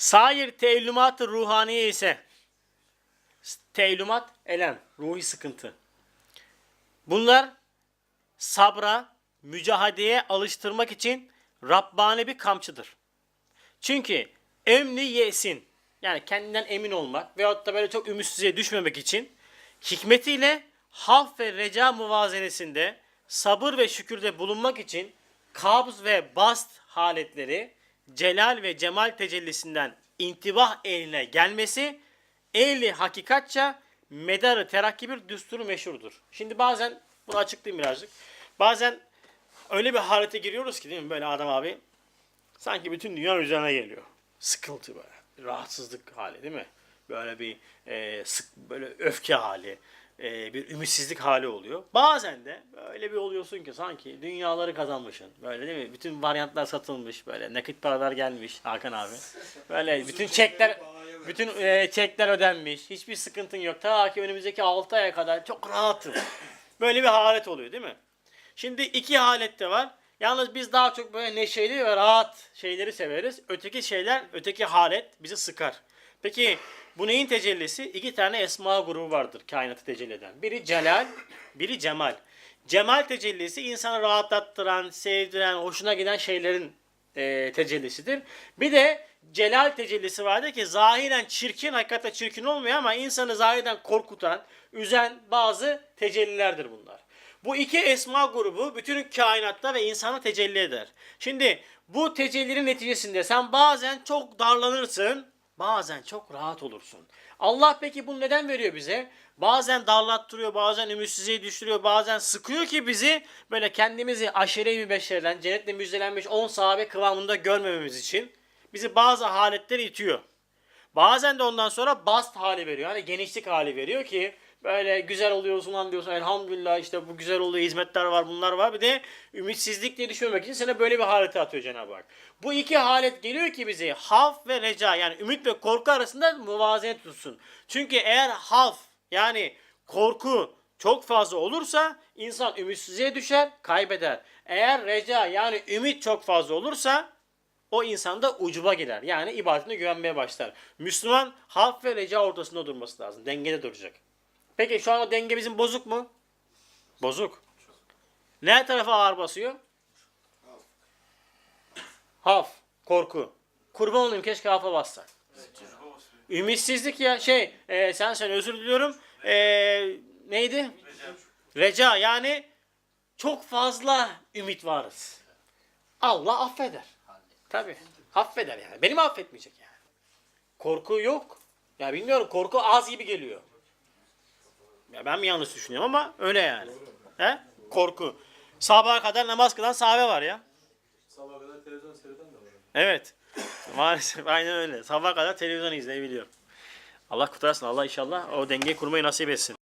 Sair teellümat-ı ruhaniye ise teellümat, elem, ruhi sıkıntı. Bunlar sabra, mücahadeye alıştırmak için Rabbani bir kamçıdır. Çünkü emni yesin yani kendinden emin olmak veyahut da böyle çok ümitsizliğe düşmemek için hikmetiyle haf ve reca muvazenesinde sabır ve şükürde bulunmak için kabz ve bast haletleri celal ve cemal tecellisinden intibah eline gelmesi ehli hakikatça medarı terakki bir düsturu meşhurdur. Şimdi bazen bunu açıklayayım birazcık. Bazen öyle bir halete giriyoruz ki değil mi böyle adam abi sanki bütün dünya üzerine geliyor. Sıkıntı böyle. Rahatsızlık hali değil mi? Böyle bir e, sık böyle öfke hali, e, bir ümitsizlik hali oluyor. Bazen de böyle bir oluyorsun ki sanki dünyaları kazanmışsın. Böyle değil mi? Bütün varyantlar satılmış böyle nakit paralar gelmiş Hakan abi. Böyle bütün çekler bütün e, çekler ödenmiş. Hiçbir sıkıntın yok. Ta ki önümüzdeki 6 aya kadar çok rahatım. Böyle bir halet oluyor değil mi? Şimdi iki halette var. Yalnız biz daha çok böyle neşeli ve rahat şeyleri severiz. Öteki şeyler, öteki halet bizi sıkar. Peki bu neyin tecellisi? İki tane esma grubu vardır kainatı tecelli eden. Biri celal, biri cemal. Cemal tecellisi insanı rahatlattıran, sevdiren, hoşuna giden şeylerin e, tecellisidir. Bir de celal tecellisi vardır ki zahiren çirkin, hakikaten çirkin olmuyor ama insanı zahiren korkutan, üzen bazı tecellilerdir bunlar. Bu iki esma grubu bütün kainatta ve insana tecelli eder. Şimdi bu tecellinin neticesinde sen bazen çok darlanırsın, bazen çok rahat olursun. Allah peki bunu neden veriyor bize? Bazen darlattırıyor, bazen ümitsizliğe düşürüyor, bazen sıkıyor ki bizi böyle kendimizi aşire-i mübeşşerden, cennetle müjdelenmiş 10 sahabe kıvamında görmememiz için bizi bazı haletlere itiyor. Bazen de ondan sonra bast hali veriyor. Hani genişlik hali veriyor ki böyle güzel oluyorsun lan diyorsun elhamdülillah işte bu güzel oluyor hizmetler var bunlar var. Bir de ümitsizlik diye düşmemek için sana böyle bir halete atıyor Cenab-ı Hak. Bu iki halet geliyor ki bizi haf ve reca yani ümit ve korku arasında muvazene tutsun. Çünkü eğer haf yani korku çok fazla olursa insan ümitsizliğe düşer, kaybeder. Eğer reca yani ümit çok fazla olursa o insanda ucuba girer. Yani ibadetine güvenmeye başlar. Müslüman haf ve reca ortasında durması lazım. Dengede duracak. Peki şu an o denge bizim bozuk mu? Bozuk. Ne tarafa ağır basıyor? Haf. Korku. Kurban olayım keşke hafa bassak. Ümitsizlik ya şey e, sen sen özür diliyorum. E, neydi? Reca yani çok fazla ümit varız. Allah affeder. Tabi. Affeder yani. Beni mi affetmeyecek yani? Korku yok. Ya bilmiyorum korku az gibi geliyor. Ya ben mi yanlış düşünüyorum ama öyle yani. He? Korku. Sabaha kadar namaz kılan sahabe var ya. Sabah kadar televizyon seyreden de var. Evet. Maalesef aynen öyle. Sabaha kadar televizyon izleyebiliyor. Allah kurtarsın. Allah inşallah o dengeyi kurmayı nasip etsin.